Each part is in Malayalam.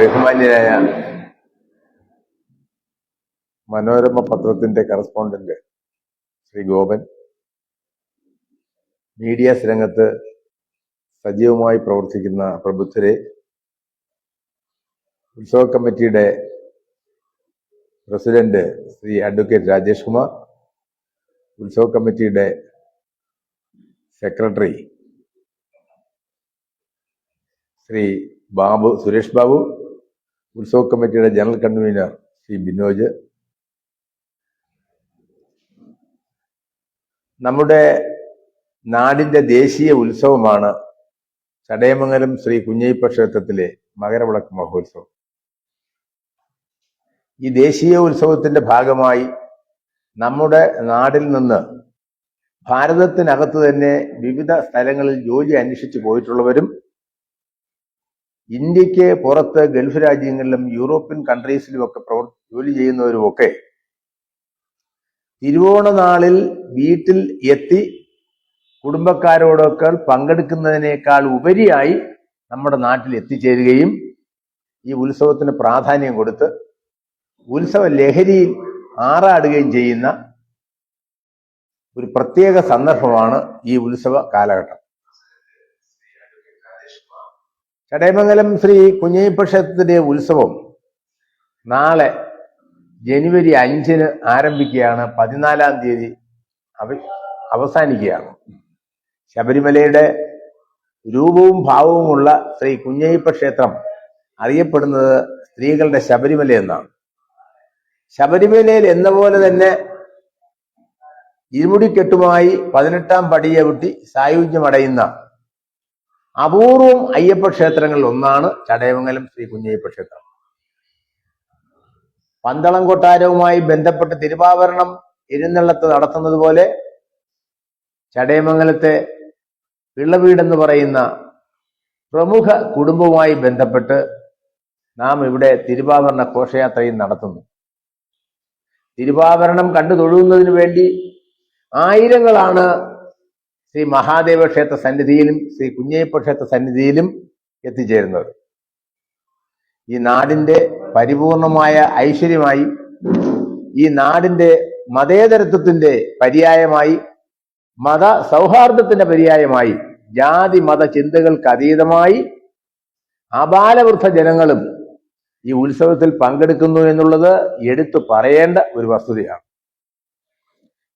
ബഹുമാന്യനായ മനോരമ പത്രത്തിന്റെ കറസ്പോണ്ടന്റ് ശ്രീ ഗോപൻ. മീഡിയാസ് രംഗത്ത് സജീവമായി പ്രവർത്തിക്കുന്ന പ്രബുദ്ധരെ. ഉത്സവ കമ്മിറ്റിയുടെ പ്രസിഡന്റ് ശ്രീ അഡ്വക്കേറ്റ് രാജേഷ് കുമാർ. ഉത്സവ കമ്മിറ്റിയുടെ സെക്രട്ടറി ശ്രീ ബാബു സുരേഷ് ബാബു. ഉത്സവ കമ്മിറ്റിയുടെ ജനറൽ കൺവീനർ ശ്രീ ബിനോജ്. നമ്മുടെ നാടിന്റെ ദേശീയ ഉത്സവമാണ് ചടയമംഗലം ശ്രീ കുഞ്ഞയ്യപ്പ ക്ഷേത്രത്തിലെ മകരവിളക്ക് മഹോത്സവം. ഈ ദേശീയ ഉത്സവത്തിന്റെ ഭാഗമായി നമ്മുടെ നാടിൽ നിന്ന് ഭാരതത്തിനകത്ത് തന്നെ വിവിധ സ്ഥലങ്ങളിൽ ജോലി അന്വേഷിച്ചു പോയിട്ടുള്ളവരും ഇന്ത്യയ്ക്ക് പുറത്ത് ഗൾഫ് രാജ്യങ്ങളിലും യൂറോപ്യൻ കൺട്രീസിലും ഒക്കെ പ്രവർ ജോലി ചെയ്യുന്നവരുമൊക്കെ തിരുവോണ നാളിൽ വീട്ടിൽ എത്തി കുടുംബക്കാരോടൊക്കെ പങ്കെടുക്കുന്നതിനേക്കാൾ ഉപരിയായി നമ്മുടെ നാട്ടിൽ എത്തിച്ചേരുകയും ഈ ഉത്സവത്തിന് പ്രാധാന്യം കൊടുത്ത് ഉത്സവ ലഹരിയിൽ ആറാടുകയും ചെയ്യുന്ന ഒരു പ്രത്യേക സന്ദർഭമാണ് ഈ ഉത്സവ കാലഘട്ടം. ചടയമംഗലം ശ്രീ കുഞ്ഞയ്യപ്പ ഉത്സവം നാളെ ജനുവരി അഞ്ചിന് ആരംഭിക്കുകയാണ്. പതിനാലാം തീയതി അവ അവസാനിക്കുകയാണ്. ശബരിമലയുടെ രൂപവും ഭാവവുമുള്ള ശ്രീ കുഞ്ഞയ്യപ്പ ക്ഷേത്രം അറിയപ്പെടുന്നത് സ്ത്രീകളുടെ ശബരിമല എന്നാണ്. ശബരിമലയിൽ എന്ന പോലെ തന്നെ ഇരുമുടിക്കെട്ടുമായി പതിനെട്ടാം പടിയെ വിട്ടി സായുജ്യമടയുന്ന അപൂർവം അയ്യപ്പ ക്ഷേത്രങ്ങളിൽ ഒന്നാണ് ചടയമംഗലം ശ്രീ കുഞ്ഞയ്യപ്പ ക്ഷേത്രം. പന്തളം കൊട്ടാരവുമായി ബന്ധപ്പെട്ട് തിരുവാഭരണം എഴുന്നള്ളത്ത് നടത്തുന്നത് പോലെ ചടയമംഗലത്തെ പിള്ളവീടെന്ന് പറയുന്ന പ്രമുഖ കുടുംബവുമായി ബന്ധപ്പെട്ട് നാം ഇവിടെ തിരുവാഭരണ ഘോഷയാത്രയും നടത്തുന്നു. തിരുവാഭരണം കണ്ടു തൊഴുകുന്നതിന് വേണ്ടി ആയിരങ്ങളാണ് ശ്രീ മഹാദേവ ക്ഷേത്ര സന്നിധിയിലും ശ്രീ കുഞ്ഞയ്യപ്പ ക്ഷേത്ര സന്നിധിയിലും എത്തിച്ചേരുന്നത് ഈ നാടിന്റെ പരിപൂർണമായ ഐശ്വര്യമായി ഈ നാടിന്റെ മതേതരത്വത്തിന്റെ പര്യായമായി മത സൗഹാർദ്ദത്തിന്റെ പര്യായമായി ജാതി മത ചിന്തകൾക്ക് അതീതമായി അപാലവൃദ്ധ ജനങ്ങളും ഈ ഉത്സവത്തിൽ പങ്കെടുക്കുന്നു എന്നുള്ളത് എടുത്തു പറയേണ്ട ഒരു വസ്തുതയാണ്.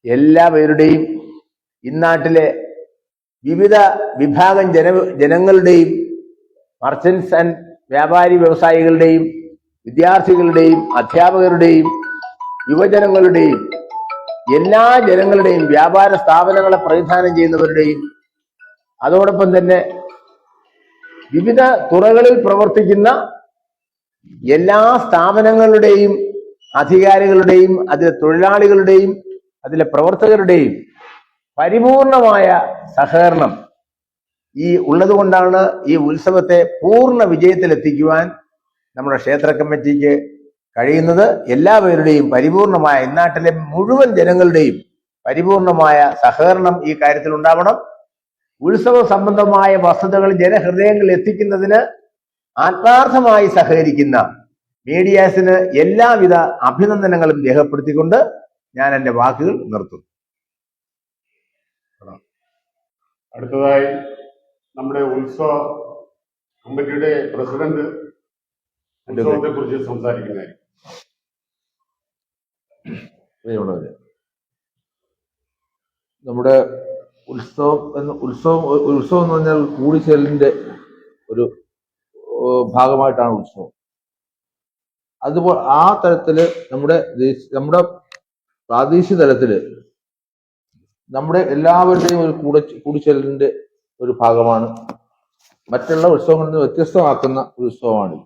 എല്ലാവരുടെയും ഇന്നാട്ടിലെ വിവിധ വിഭാഗം ജന ജനങ്ങളുടെയും മർച്ചൻസ് ആൻഡ് വ്യാപാരി വ്യവസായികളുടെയും വിദ്യാർത്ഥികളുടെയും അധ്യാപകരുടെയും യുവജനങ്ങളുടെയും എല്ലാ ജനങ്ങളുടെയും വ്യാപാര സ്ഥാപനങ്ങളെ പ്രതിദാനം ചെയ്യുന്നവരുടെയും അതോടൊപ്പം തന്നെ വിവിധ തുറകളിൽ പ്രവർത്തിക്കുന്ന എല്ലാ സ്ഥാപനങ്ങളുടെയും അധികാരികളുടെയും അതിലെ തൊഴിലാളികളുടെയും അതിലെ പ്രവർത്തകരുടെയും പരിപൂർണമായ സഹകരണം ഈ ഉള്ളത് കൊണ്ടാണ് ഈ ഉത്സവത്തെ പൂർണ വിജയത്തിലെത്തിക്കുവാൻ നമ്മുടെ ക്ഷേത്ര കമ്മിറ്റിക്ക് കഴിയുന്നത്. എല്ലാവരുടെയും പരിപൂർണമായ ഇന്നാട്ടിലെ മുഴുവൻ ജനങ്ങളുടെയും പരിപൂർണമായ സഹകരണം ഈ കാര്യത്തിൽ ഉണ്ടാവണം. ഉത്സവ സംബന്ധമായ വസ്തുതകൾ ജനഹൃദയങ്ങളിൽ എത്തിക്കുന്നതിന് ആത്മാർത്ഥമായി സഹകരിക്കുന്ന മീഡിയാസിന് എല്ലാവിധ അഭിനന്ദനങ്ങളും രേഖപ്പെടുത്തിക്കൊണ്ട് ഞാൻ എന്റെ വാക്കുകൾ നിർത്തുന്നു. അടുത്തതായി നമ്മുടെ ഉത്സവ കമ്മിറ്റിയുടെ പ്രസിഡന്റ് ഉത്സവത്തെ കുറിച്ച് സംസാരിക്കുന്നതായിരിക്കും നമ്മുടെ ഉത്സവം എന്ന് ഉത്സവം ഉത്സവം എന്ന് പറഞ്ഞാൽ കൂടിച്ചേരലിന്റെ ഒരു ഭാഗമായിട്ടാണ് ഉത്സവം. അതുപോലെ ആ തരത്തിൽ നമ്മുടെ നമ്മുടെ പ്രാദേശിക തലത്തിൽ നമ്മുടെ എല്ലാവരുടെയും ഒരു കൂടെ കൂടിച്ചേരലിന്റെ ഒരു ഭാഗമാണ്. മറ്റുള്ള ഉത്സവങ്ങളിൽ നിന്ന് വ്യത്യസ്തമാക്കുന്ന ഒരു ഉത്സവമാണ്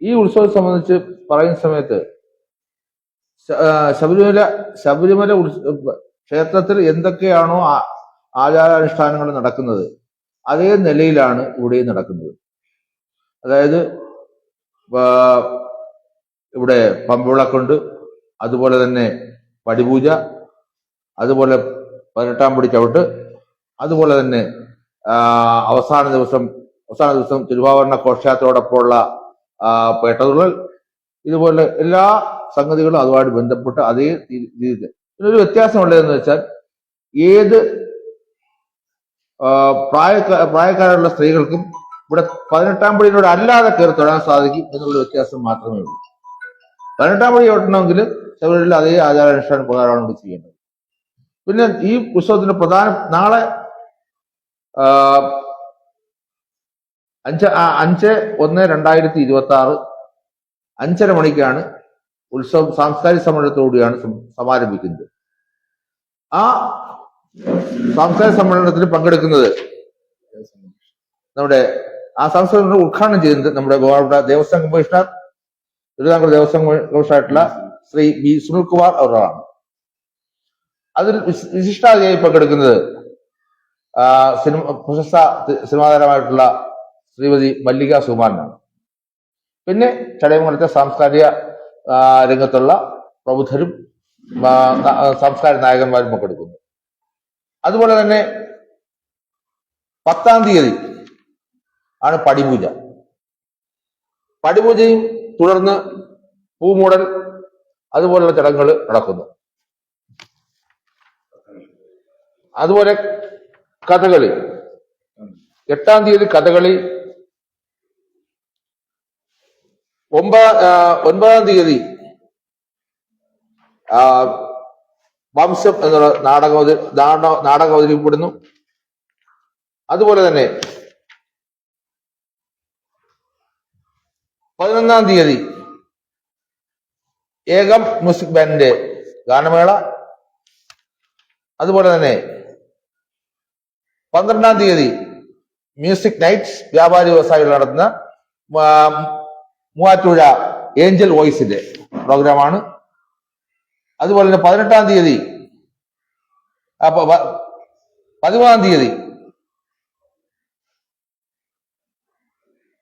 ഈ ഉത്സവത്തെ സംബന്ധിച്ച് പറയുന്ന സമയത്ത് ശബരിമല ശബരിമല ക്ഷേത്രത്തിൽ എന്തൊക്കെയാണോ ആചാരാനുഷ്ഠാനങ്ങൾ നടക്കുന്നത് അതേ നിലയിലാണ് ഇവിടെയും നടക്കുന്നത്. അതായത് ഇവിടെ പമ്പവിളക്കുണ്ട് അതുപോലെ തന്നെ പടിപൂജ അതുപോലെ പതിനെട്ടാം പടി ചവിട്ട് അതുപോലെ തന്നെ അവസാന ദിവസം അവസാന ദിവസം തിരുവാഭരണ ഘോഷയാത്രയോടൊപ്പമുള്ള പേട്ടതുള്ളൽ ഇതുപോലെ എല്ലാ സംഗതികളും അതുമായിട്ട് ബന്ധപ്പെട്ട് അതേ രീതിയിൽ ഇതിനൊരു വ്യത്യാസമുള്ളതെന്ന് വെച്ചാൽ ഏത് പ്രായ പ്രായക്കാരുള്ള സ്ത്രീകൾക്കും ഇവിടെ പതിനെട്ടാം പടിയിലൂടെ അല്ലാതെ കയറി തൊഴാൻ സാധിക്കും എന്നുള്ള വ്യത്യാസം മാത്രമേ ഉള്ളൂ. പതിനെട്ടാം പടി ഓട്ടണമെങ്കിൽ ശബരിമലയിൽ അതേ ആചാരാനുഷ്ഠാന പ്രകാരമാണ് ഇവിടെ ചെയ്യേണ്ടത് പിന്നെ ഈ ഉത്സവത്തിന്റെ പ്രധാന നാളെ അഞ്ച് അഞ്ച് ഒന്ന് രണ്ടായിരത്തി ഇരുപത്തി ആറ് അഞ്ചര മണിക്കാണ് ഉത്സവം സാംസ്കാരിക സമ്മേളനത്തോടുകൂടിയാണ് സമാരംഭിക്കുന്നത്. ആ സാംസ്കാരിക സമ്മേളനത്തിൽ പങ്കെടുക്കുന്നത് നമ്മുടെ ആ സാംസ്കാരിക ഉദ്ഘാടനം ചെയ്യുന്നത് നമ്മുടെ ഗോവാടെ ദേവസ്വം കമ്മീഷണർ തിരുവിതാംകൂർ ദേവസ്വം കമ്മീഷണറായിട്ടുള്ള ശ്രീ ബി സുനിൽ കുമാർ അവരാണ്. അതിൽ വിശിഷ്ടാതിയായി പങ്കെടുക്കുന്നത് സിനിമ പ്രശസ്ത സിനിമാതാരമായിട്ടുള്ള സിനിമാ താരമായിട്ടുള്ള ശ്രീമതി മല്ലിക സുമാനാണ് പിന്നെ ചടയമംഗലത്തെ സാംസ്കാരിക രംഗത്തുള്ള പ്രബുദ്ധരും സാംസ്കാരിക നായകന്മാരും പങ്കെടുക്കുന്നു. അതുപോലെ തന്നെ പത്താം തീയതി ആണ് പടിപൂജ. പടിപൂജയും തുടർന്ന് പൂമൂടൽ അതുപോലുള്ള ചടങ്ങുകൾ നടക്കുന്നു. അതുപോലെ കഥകളി. എട്ടാം തീയതി കഥകളി. ഒമ്പതാം ഒൻപതാം തീയതി വംശം എന്നുള്ള നാടകം നാടക അവതരിപ്പെടുന്നു അതുപോലെ തന്നെ പതിനൊന്നാം തീയതി ഏകം മ്യൂസിക് ബാൻഡിന്റെ ഗാനമേള. അതുപോലെ തന്നെ പന്ത്രണ്ടാം തീയതി മ്യൂസിക് നൈറ്റ്സ് വ്യാപാരി വ്യവസായികൾ നടത്തുന്ന മൂവാറ്റുപുഴ ഏഞ്ചൽ വോയിസിന്റെ പ്രോഗ്രാമാണ്. അതുപോലെ തന്നെ പതിനെട്ടാം തീയതി അപ്പൊ പതിമൂന്നാം തീയതി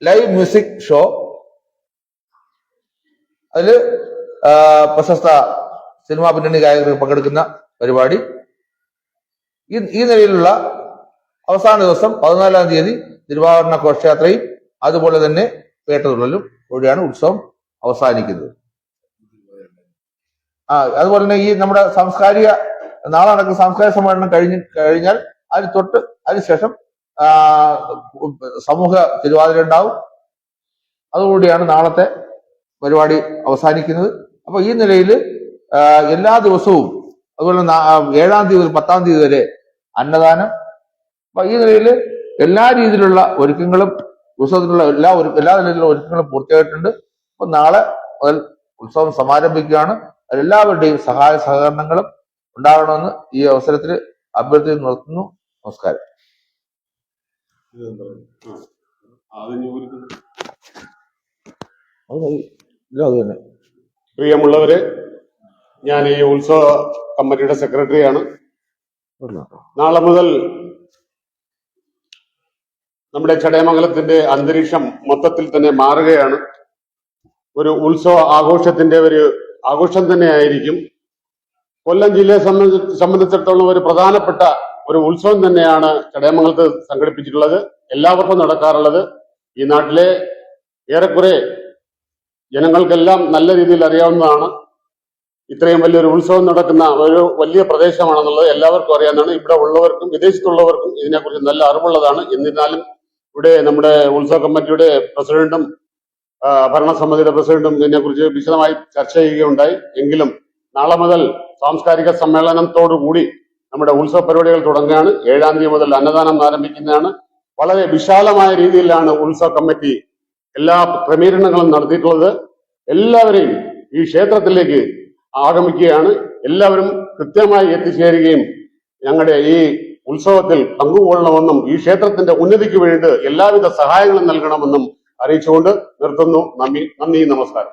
ലൈവ് മ്യൂസിക് ഷോ. അതിൽ പ്രശസ്ത സിനിമാ പിന്നണി ഗായകർ പങ്കെടുക്കുന്ന പരിപാടി. ഈ നിലയിലുള്ള അവസാന ദിവസം പതിനാലാം തീയതി തിരുവാഭരണ ഘോഷയാത്രയും അതുപോലെ തന്നെ പേട്ടതുള്ളലും കൂടിയാണ് ഉത്സവം അവസാനിക്കുന്നത്. ആ അതുപോലെ തന്നെ ഈ നമ്മുടെ സാംസ്കാരിക നാളെ നടക്കുന്ന സാംസ്കാരിക സമ്മേളനം കഴിഞ്ഞ് കഴിഞ്ഞാൽ അതിന് തൊട്ട് അതിനുശേഷം സമൂഹ തിരുവാതിര ഉണ്ടാവും. അതുകൂടിയാണ് നാളത്തെ പരിപാടി അവസാനിക്കുന്നത്. അപ്പൊ ഈ നിലയിൽ എല്ലാ ദിവസവും അതുപോലെ ഏഴാം തീയതി പത്താം തീയതി വരെ അന്നദാനം അപ്പൊ ഈ നിലയിൽ എല്ലാ രീതിയിലുള്ള ഒരുക്കങ്ങളും ഉത്സവത്തിനുള്ള എല്ലാ ഒരു എല്ലാ നിലയിലുള്ള ഒരുക്കങ്ങളും പൂർത്തിയായിട്ടുണ്ട്. അപ്പൊ നാളെ മുതൽ ഉത്സവം സമാരംഭിക്കുകയാണ്. എല്ലാവരുടെയും സഹായ സഹകരണങ്ങളും ഉണ്ടാകണമെന്ന് ഈ അവസരത്തിൽ അഭ്യർത്ഥി നിർത്തുന്നു. നമസ്കാരം. പ്രിയമുള്ളവരെ ഞാൻ ഈ ഉത്സവ കമ്മിറ്റിയുടെ സെക്രട്ടറിയാണ്. നാളെ മുതൽ നമ്മുടെ ചടയമംഗലത്തിന്റെ അന്തരീക്ഷം മൊത്തത്തിൽ തന്നെ മാറുകയാണ്. ഒരു ഉത്സവ ആഘോഷത്തിന്റെ ഒരു ആഘോഷം തന്നെ ആയിരിക്കും. കൊല്ലം ജില്ലയെ സംബന്ധി സംബന്ധിച്ചിടത്തോളം ഒരു പ്രധാനപ്പെട്ട ഒരു ഉത്സവം തന്നെയാണ് ചടയമംഗലത്ത് സംഘടിപ്പിച്ചിട്ടുള്ളത്. എല്ലാവർക്കും നടക്കാറുള്ളത്. ഈ നാട്ടിലെ ഏറെക്കുറെ ജനങ്ങൾക്കെല്ലാം നല്ല രീതിയിൽ അറിയാവുന്നതാണ്. ഇത്രയും വലിയൊരു ഉത്സവം നടക്കുന്ന ഒരു വലിയ പ്രദേശമാണെന്നുള്ളത് എല്ലാവർക്കും അറിയാവുന്നതാണ്. ഇവിടെ ഉള്ളവർക്കും വിദേശത്തുള്ളവർക്കും ഇതിനെക്കുറിച്ച് നല്ല അറിവുള്ളതാണ്. എന്നിരുന്നാലും ഇവിടെ നമ്മുടെ ഉത്സവ കമ്മിറ്റിയുടെ പ്രസിഡന്റും ഭരണസമിതിയുടെ പ്രസിഡന്റും ഇതിനെക്കുറിച്ച് വിശദമായി ചർച്ച ചെയ്യുകയുണ്ടായി. എങ്കിലും നാളെ മുതൽ സാംസ്കാരിക സമ്മേളനത്തോടുകൂടി നമ്മുടെ ഉത്സവ പരിപാടികൾ തുടങ്ങുകയാണ്. ഏഴാം തീയതി മുതൽ അന്നദാനം ആരംഭിക്കുന്നതാണ്. വളരെ വിശാലമായ രീതിയിലാണ് ഉത്സവ കമ്മിറ്റി എല്ലാ ക്രമീകരണങ്ങളും നടത്തിയിട്ടുള്ളത്. എല്ലാവരെയും ഈ ക്ഷേത്രത്തിലേക്ക് ആഗമിക്കുകയാണ്. എല്ലാവരും കൃത്യമായി എത്തിച്ചേരുകയും ഞങ്ങളുടെ ഈ ഉത്സവത്തിൽ പങ്കുകൊള്ളണമെന്നും ഈ ക്ഷേത്രത്തിന്റെ ഉന്നതിക്ക് വേണ്ടി എല്ലാവിധ സഹായങ്ങളും നൽകണമെന്നും അറിയിച്ചുകൊണ്ട് നിർത്തുന്നു. നന്ദി നന്ദി നമസ്കാരം.